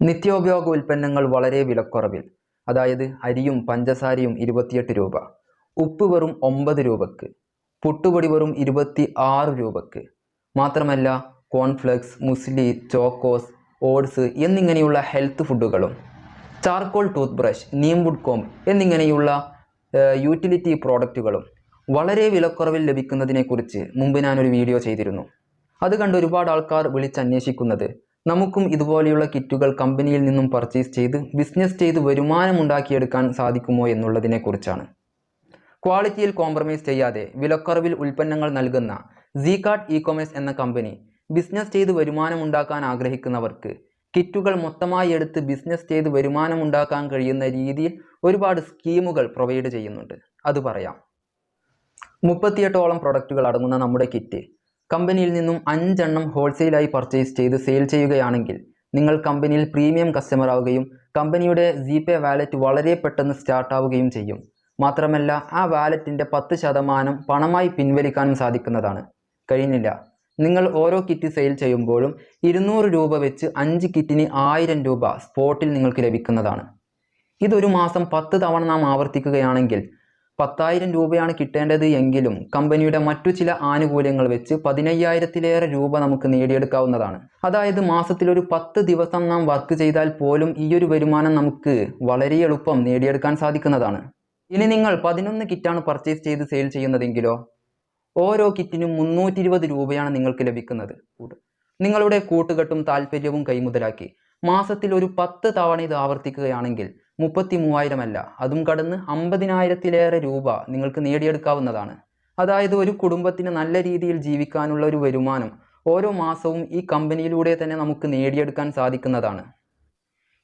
നിത്യോപയോഗ ഉൽപ്പന്നങ്ങൾ വളരെ വിലക്കുറവിൽ. അതായത് അരിയും പഞ്ചസാരയും ഇരുപത്തിയെട്ട് രൂപ. ഉപ്പ് വെറും ഒമ്പത് രൂപക്ക്. പുട്ടുപൊടി വെറും ഇരുപത്തി ആറ് രൂപക്ക്. മാത്രമല്ല കോൺഫ്ലെക്സ് മുസ്ലി ചോക്കോസ് ഓട്സ് എന്നിങ്ങനെയുള്ള ഹെൽത്ത് ഫുഡുകളും ചാർക്കോൾ ടൂത്ത് ബ്രഷ് നീംവുഡ് കോം എന്നിങ്ങനെയുള്ള യൂട്ടിലിറ്റി പ്രോഡക്റ്റുകളും വളരെ വിലക്കുറവിൽ ലഭിക്കുന്നതിനെക്കുറിച്ച് മുമ്പ് ഞാനൊരു വീഡിയോ ചെയ്തിരുന്നു. അത് കണ്ട് ഒരുപാട് ആൾക്കാർ വിളിച്ചന്വേഷിക്കുന്നത് നമുക്കും ഇതുപോലെയുള്ള കിറ്റുകൾ കമ്പനിയിൽ നിന്നും പർച്ചേസ് ചെയ്ത് ബിസിനസ് ചെയ്ത് വരുമാനം ഉണ്ടാക്കിയെടുക്കാൻ സാധിക്കുമോ എന്നുള്ളതിനെക്കുറിച്ചാണ്. ക്വാളിറ്റിയിൽ കോംപ്രമൈസ് ചെയ്യാതെ വിലക്കുറവിൽ ഉൽപ്പന്നങ്ങൾ നൽകുന്ന സീകാർട്ട് ഇ കൊമേഴ്സ് എന്ന കമ്പനി ബിസിനസ് ചെയ്ത് വരുമാനം ഉണ്ടാക്കാൻ ആഗ്രഹിക്കുന്നവർക്ക് കിറ്റുകൾ മൊത്തമായി എടുത്ത് ബിസിനസ് ചെയ്ത് വരുമാനം ഉണ്ടാക്കാൻ കഴിയുന്ന രീതിയിൽ ഒരുപാട് സ്കീമുകൾ പ്രൊവൈഡ് ചെയ്യുന്നുണ്ട്. അത് പറയാം. മുപ്പത്തിയെട്ടോളം പ്രൊഡക്റ്റുകൾ അടങ്ങുന്ന നമ്മുടെ കിറ്റ് കമ്പനിയിൽ നിന്നും അഞ്ചെണ്ണം ഹോൾസെയിലായി പർച്ചേസ് ചെയ്ത് സെയിൽ ചെയ്യുകയാണെങ്കിൽ നിങ്ങൾ കമ്പനിയിൽ പ്രീമിയം കസ്റ്റമർ ആവുകയും കമ്പനിയുടെ ജിപേ വാലറ്റ് വളരെ പെട്ടെന്ന് സ്റ്റാർട്ടാവുകയും ചെയ്യും. മാത്രമല്ല ആ വാലറ്റിന്റെ പത്ത് ശതമാനം പണമായി പിൻവലിക്കാനും സാധിക്കുന്നതാണ്. കഴിഞ്ഞില്ല. നിങ്ങൾ ഓരോ കിറ്റ് സെയിൽ ചെയ്യുമ്പോഴും ഇരുന്നൂറ് രൂപ വെച്ച് അഞ്ച് കിറ്റിന് ആയിരം രൂപ സ്പോട്ടിൽ നിങ്ങൾക്ക് ലഭിക്കുന്നതാണ്. ഇതൊരു മാസം പത്ത് തവണ നാം ആവർത്തിക്കുകയാണെങ്കിൽ പത്തായിരം രൂപയാണ് കിട്ടേണ്ടത് എങ്കിലും കമ്പനിയുടെ മറ്റു ചില ആനുകൂല്യങ്ങൾ വെച്ച് പതിനയ്യായിരത്തിലേറെ രൂപ നമുക്ക് നേടിയെടുക്കാവുന്നതാണ്. അതായത് മാസത്തിലൊരു പത്ത് ദിവസം നാം വർക്ക് ചെയ്താൽ പോലും ഈ ഒരു വരുമാനം നമുക്ക് വളരെ എളുപ്പം നേടിയെടുക്കാൻ സാധിക്കുന്നതാണ്. ഇനി നിങ്ങൾ പതിനൊന്ന് കിറ്റാണ് പർച്ചേസ് ചെയ്ത് സെയിൽ ചെയ്യുന്നതെങ്കിലോ ഓരോ കിറ്റിനും മുന്നൂറ്റി രൂപയാണ് നിങ്ങൾക്ക് ലഭിക്കുന്നത്. നിങ്ങളുടെ കൂട്ടുകെട്ടും താല്പര്യവും കൈമുതലാക്കി മാസത്തിൽ ഒരു പത്ത് തവണ ഇത് ആവർത്തിക്കുകയാണെങ്കിൽ മുപ്പത്തി മൂവായിരമല്ല അതും കടന്ന് അമ്പതിനായിരത്തിലേറെ രൂപ നിങ്ങൾക്ക് നേടിയെടുക്കാവുന്നതാണ്. അതായത് ഒരു കുടുംബത്തിന് നല്ല രീതിയിൽ ജീവിക്കാനുള്ള ഒരു വരുമാനം ഓരോ മാസവും ഈ കമ്പനിയിലൂടെ തന്നെ നമുക്ക് നേടിയെടുക്കാൻ സാധിക്കുന്നതാണ്.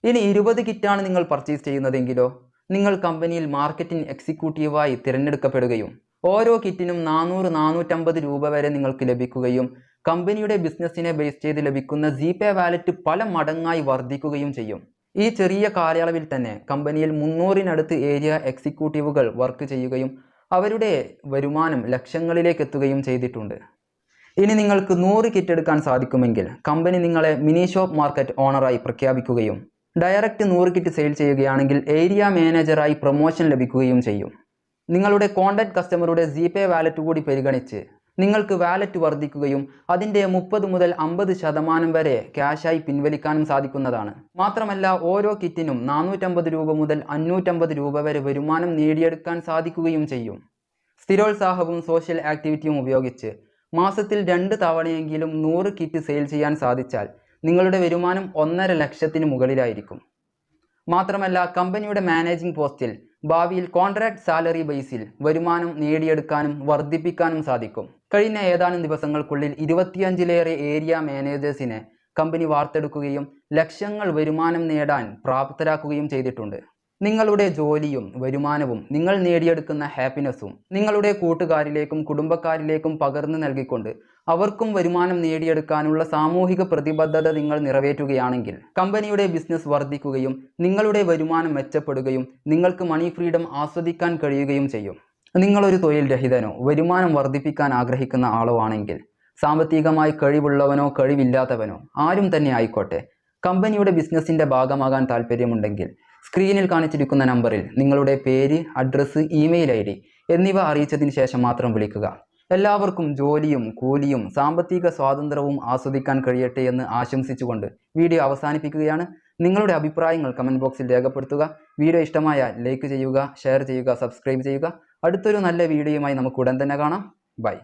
ഇനി ഇരുപത് കിറ്റാണ് നിങ്ങൾ പർച്ചേസ് ചെയ്യുന്നതെങ്കിലോ നിങ്ങൾ കമ്പനിയിൽ മാർക്കറ്റിംഗ് എക്സിക്യൂട്ടീവായി തിരഞ്ഞെടുക്കപ്പെടുകയും ഓരോ കിറ്റിനും നാനൂറ് നാനൂറ്റമ്പത് രൂപ വരെ നിങ്ങൾക്ക് ലഭിക്കുകയും കമ്പനിയുടെ ബിസിനസ്സിനെ ബേസ് ചെയ്ത് ലഭിക്കുന്ന ജി പേ വാലറ്റ് പല മടങ്ങായി വർദ്ധിക്കുകയും ചെയ്യും. ഈ ചെറിയ കാലയളവിൽ തന്നെ കമ്പനിയിൽ മുന്നൂറിനടുത്ത് ഏരിയ എക്സിക്യൂട്ടീവുകൾ വർക്ക് ചെയ്യുകയും അവരുടെ വരുമാനം ലക്ഷങ്ങളിലേക്ക് എത്തുകയും ചെയ്തിട്ടുണ്ട്. ഇനി നിങ്ങൾക്ക് നൂറ് കിറ്റ് എടുക്കാൻ സാധിക്കുമെങ്കിൽ കമ്പനി നിങ്ങളെ മിനി ഷോപ്പ് മാർക്കറ്റ് ഓണറായി പ്രഖ്യാപിക്കുകയും ഡയറക്റ്റ് നൂറ് കിറ്റ് സെയിൽ ചെയ്യുകയാണെങ്കിൽ ഏരിയ മാനേജറായി പ്രൊമോഷൻ ലഭിക്കുകയും ചെയ്യും. നിങ്ങളുടെ കോണ്ടാക്ട് കസ്റ്റമറുടെ ജിപേ വാലറ്റ് കൂടി പരിഗണിച്ച് നിങ്ങൾക്ക് വാലറ്റ് വർദ്ധിക്കുകയും അതിന്റെ മുപ്പത് മുതൽ അമ്പത് ശതമാനം വരെ ക്യാഷായി പിൻവലിക്കാനും സാധിക്കുന്നതാണ്. മാത്രമല്ല ഓരോ കിറ്റിനും നാനൂറ്റമ്പത് രൂപ മുതൽ അഞ്ഞൂറ്റമ്പത് രൂപ വരെ വരുമാനം നേടിയെടുക്കാൻ സാധിക്കുകയും ചെയ്യും. സ്ഥിരോത്സാഹവും സോഷ്യൽ ആക്ടിവിറ്റിയും ഉപയോഗിച്ച് മാസത്തിൽ രണ്ട് തവണയെങ്കിലും നൂറ് കിറ്റ് സെയിൽ ചെയ്യാൻ സാധിച്ചാൽ നിങ്ങളുടെ വരുമാനം ഒന്നര ലക്ഷത്തിന് മുകളിലായിരിക്കും. മാത്രമല്ല കമ്പനിയുടെ മാനേജിംഗ് പോസ്റ്റിൽ ഭാവിയിൽ കോൺട്രാക്ട് സാലറി ബേസിൽ വരുമാനം നേടിയെടുക്കാനും വർദ്ധിപ്പിക്കാനും സാധിക്കും. കഴിഞ്ഞ ഏതാനും ദിവസങ്ങൾക്കുള്ളിൽ ഇരുപത്തിയഞ്ചിലേറെ ഏരിയ മാനേജേഴ്സിനെ കമ്പനി വാർത്തെടുക്കുകയും ലക്ഷങ്ങൾ വരുമാനം നേടാൻ പ്രാപ്തരാക്കുകയും ചെയ്തിട്ടുണ്ട്. നിങ്ങളുടെ ജോലിയും വരുമാനവും നിങ്ങൾ നേടിയെടുക്കുന്ന ഹാപ്പിനെസ്സും നിങ്ങളുടെ കൂട്ടുകാരിലേക്കും കുടുംബക്കാരിലേക്കും പകർന്നു നൽകിക്കൊണ്ട് അവർക്കും വരുമാനം നേടിയെടുക്കാനുള്ള സാമൂഹിക പ്രതിബദ്ധത നിങ്ങൾ നിറവേറ്റുകയാണെങ്കിൽ കമ്പനിയുടെ ബിസിനസ് വർദ്ധിക്കുകയും നിങ്ങളുടെ വരുമാനം മെച്ചപ്പെടുകയും നിങ്ങൾക്ക് മണി ഫ്രീഡം ആസ്വദിക്കാൻ കഴിയുകയും ചെയ്യും. നിങ്ങളൊരു തൊഴിൽ രഹിതനോ വരുമാനം വർദ്ധിപ്പിക്കാൻ ആഗ്രഹിക്കുന്ന ആളോ ആണെങ്കിൽ സാമ്പത്തികമായി കഴിവുള്ളവനോ കഴിവില്ലാത്തവനോ ആരും തന്നെ ആയിക്കോട്ടെ. കമ്പനിയുടെ ബിസിനസ്സിന്റെ ഭാഗമാകാൻ താല്പര്യമുണ്ടെങ്കിൽ സ്ക്രീനിൽ കാണിച്ചിരിക്കുന്ന നമ്പറിൽ നിങ്ങളുടെ പേര് അഡ്രസ്സ് ഇമെയിൽ ഐ ഡി എന്നിവ അറിയിച്ചതിന് ശേഷം മാത്രം വിളിക്കുക. എല്ലാവർക്കും ജോലിയും കൂലിയും സാമ്പത്തിക സ്വാതന്ത്ര്യവും ആസ്വദിക്കാൻ കഴിയട്ടെ എന്ന് ആശംസിച്ചുകൊണ്ട് വീഡിയോ അവസാനിപ്പിക്കുകയാണ്. നിങ്ങളുടെ അഭിപ്രായങ്ങൾ കമന്റ് ബോക്സിൽ രേഖപ്പെടുത്തുക. വീഡിയോ ഇഷ്ടമായാൽ ലൈക്ക് ചെയ്യുക ഷെയർ ചെയ്യുക സബ്സ്ക്രൈബ് ചെയ്യുക. അടുത്തൊരു നല്ല വീഡിയോയുമായി നമുക്ക് ഉടൻ തന്നെ കാണാം. ബൈ